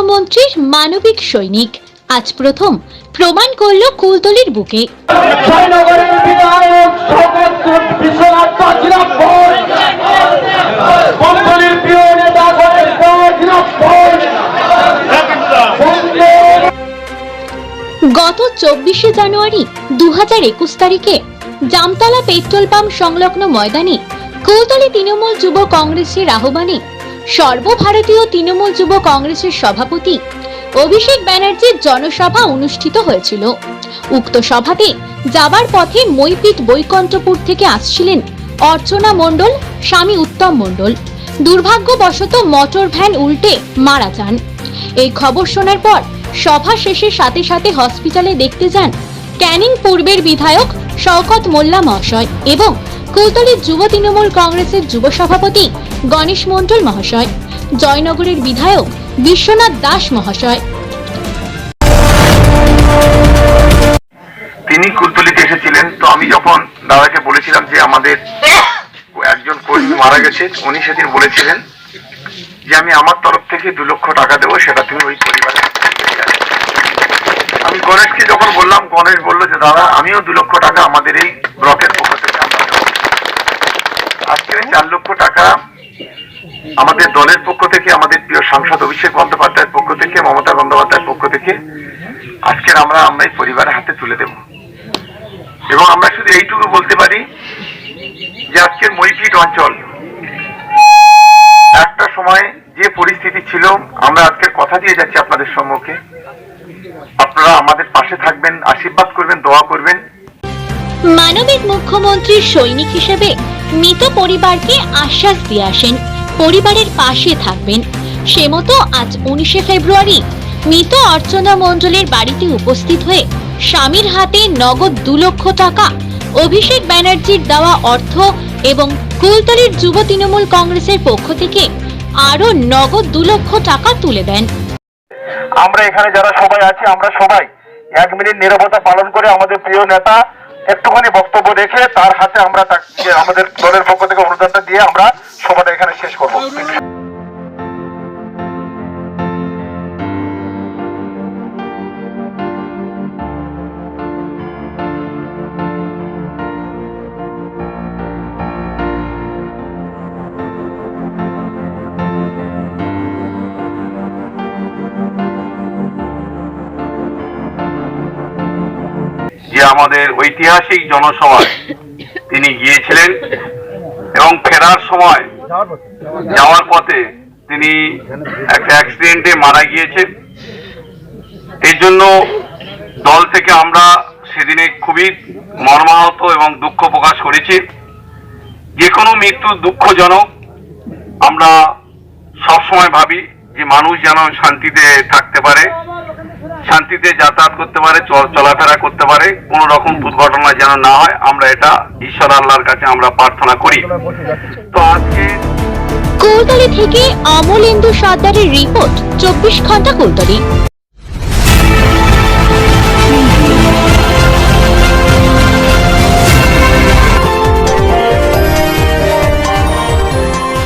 মুখ্যমন্ত্রীর মানবিক সৈনিক। আজ প্রথম প্রমাণ করল কুলতলির বুকে। গত চব্বিশে জানুয়ারি দু হাজার একুশ তারিখে জামতলা পেট্রোল পাম্প সংলগ্ন ময়দানে কৌতলী তৃণমূল যুব কংগ্রেসের আহ্বানে সর্বভারতীয় তৃণমূল যুব কংগ্রেসের সভাপতি অভিষেক ব্যানার্জির জনসভা অনুষ্ঠিত হয়েছিল। উক্ত সভাতে যাবার পথে মৈপিট বৈকণ্ঠপুর থেকে আসছিলেন অর্চনা মণ্ডল, স্বামী উত্তম মণ্ডল। দুর্ভাগ্যবশত মোটর ভ্যান উল্টে মারা যান। এই খবর শোনার পর সভা শেষের সাথে সাথে হসপিটালে দেখতে যান ক্যানিং পূর্বের বিধায়ক শওকত মোল্লা মহাশয় এবং কুলতলির যুব তৃণমূল কংগ্রেসের যুব সভাপতি গণেশ মণ্ডল মহাশয়, জয়নগরের বিধায়ক বিশ্বনাথ দাস মহাশয়। তিনি কুলতলিতে এসেছিলেন, তো আমি যখন দাদাকে বলেছিলাম যে আমাদের একজন কর্মী মারা গেছে, উনি সেদিন বলেছিলেন যে আমি আমার তরফ থেকে দু লক্ষ টাকা দেবো, সেটা তুমি ওই পরিবারে আমি গণেশকে যখন বললাম, গণেশ বলল যে, দাদা, আমিও দু লক্ষ টাকা আমাদের এই ব্লকের পক্ষ থেকে আমরা দেবো। আজকের এই চার লক্ষ টাকা আমাদের দলের পক্ষ থেকে, আমাদের প্রিয় সাংসদ অভিষেক বন্দ্যোপাধ্যায়ের পক্ষ থেকে, মমতা বন্দ্যোপাধ্যায়ের পক্ষ থেকে, আজকের আমরা আমরা এই পরিবারের হাতে তুলে দেব। এবং আমরা শুধু এইটুকু বলতে পারি যে আজকের মৈপিট অঞ্চল, একটা সময় যে পরিস্থিতি ছিল, আমরা আজকের কথা দিয়ে যাচ্ছি আপনাদের সম্মুখে। আপনারা আমাদের পাশে থাকবেন, আশীর্বাদ করবেন, দোয়া করবেন। মানবিক মুখ্যমন্ত্রীর সৈনিক হিসেবে মৃত পরিবারকে আশ্বাস দিয়ে আসেন। পরিবারের পাশে থাকবেন। সে মতো আজ উনিশে ফেব্রুয়ারি মৃত অর্চনা মণ্ডলের বাড়িতে উপস্থিত হয়ে স্বামীর হাতে নগদ দু লক্ষ টাকা, অভিষেক ব্যানার্জির দেওয়া অর্থ এবং কুলতলির যুব তৃণমূল কংগ্রেসের পক্ষ থেকে আরও নগদ দু লক্ষ টাকা তুলে দেন। আমরা এখানে যারা সবাই আছি, আমরা সবাই এক মিনিট নীরবতা পালন করে আমাদের প্রিয় নেতা একটুখানি বক্তব্য রেখে তার হাতে আমরা তাকে, আমাদের দলের পক্ষ থেকে অনুদানটা দিয়ে আমরা সভাটা এখানে শেষ করব। আমাদের ঐতিহাসিক জনসভায় তিনি গিয়েছিলেন এবং ফেরার সময় যাওয়ার পথে তিনি একটা অ্যাক্সিডেন্টে মারা গিয়েছেন। এর জন্য দল থেকে আমরা সেদিনে খুবই মর্মাহত এবং দুঃখ প্রকাশ করেছি। যে কোনো মৃত্যু দুঃখজনক, আমরা সবসময় ভাবি যে মানুষ যেন শান্তিতে থাকতে পারে। শান্তিতে যাতায়াত করতে পারে, চল- চলাফেরা করতে পারে, কোনো রকম দুর্ঘটনা যেন না হয়, আমরা এটা ঈশ্বর আল্লাহর কাছে আমরা প্রার্থনা করি। তো আজকে কুলতলি থেকে অমলেন্দু সর্দারের রিপোর্ট, চব্বিশ ঘণ্টা কুলতলি